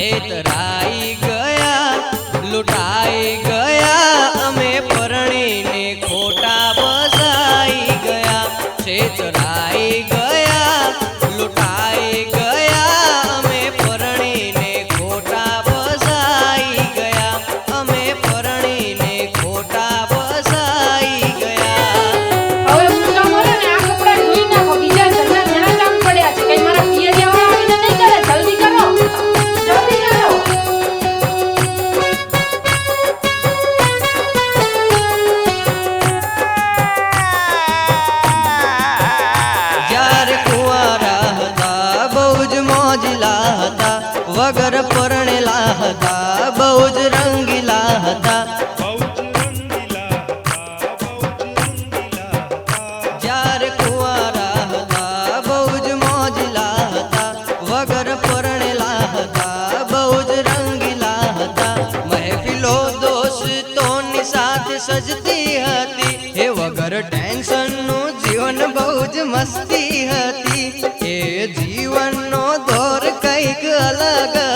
ಚೇತರ ઘાઘર પરણેલા હતા બહુ જ રંગીલા હતા. બહુ જ મોજલા હતા. વગર પરણેલા હતા બહુ જ રંગીલા હતા. મહેફિલો દોસ્તોની સાથે સજતી હતી. એ વગર ટેન્શનનું જીવન બહુ જ મસ્તી હતી.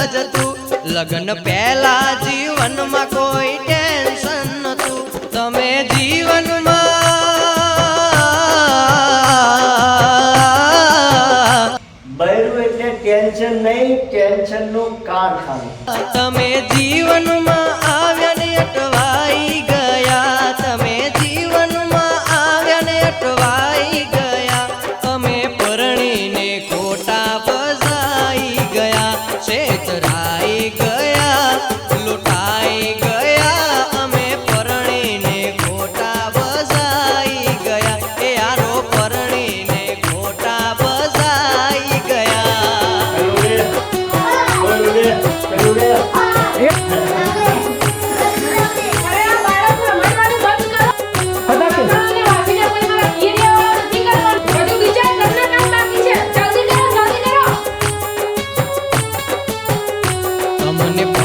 જતું લગ્ન પહેલા જીવનમાં કોઈ ટેન્શન નતું તમે જીવનમાં બૈરું એટલે ટેન્શન નહીં ટેન્શનનું કારખાનું. તમે જીવનમાં money.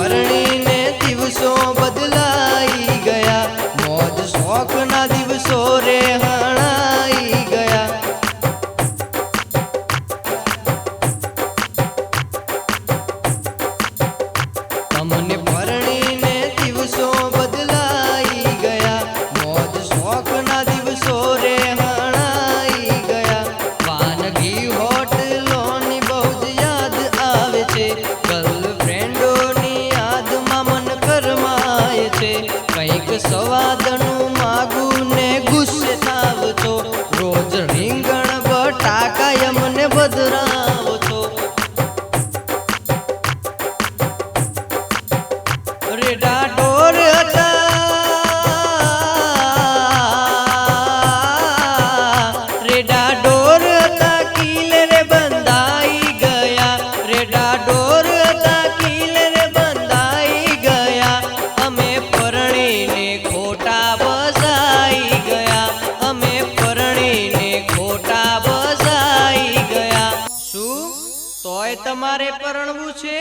હવે તમારે પરણવું છે?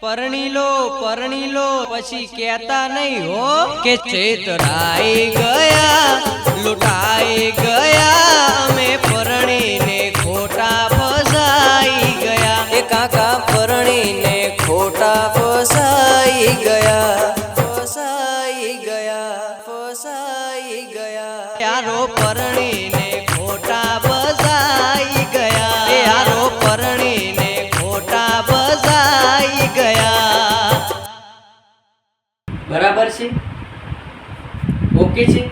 પરણી લો પરણી લો પછી કહેતા નહીં હો કે ચેતરાઈ ગયા લૂંટાઈ ગયા અમે પરણીને ખોટા ફસાઈ ગયા. એ કાકા પરણીને ખોટા ફસાઈ ગયા. ફસાઈ ગયા ફસાઈ ગયા. યારો પરણીને બરાબર છે? ઓકે છે?